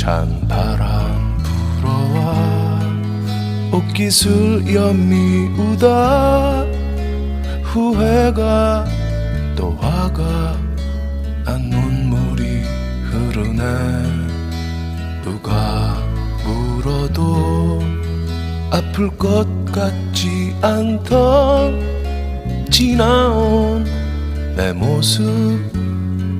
찬 바람 불어와 옷깃을 연미우다 후회가 또 화가 난 눈물이 흐르네. 누가 물어도 아플 것 같지 않던 지나온 내 모습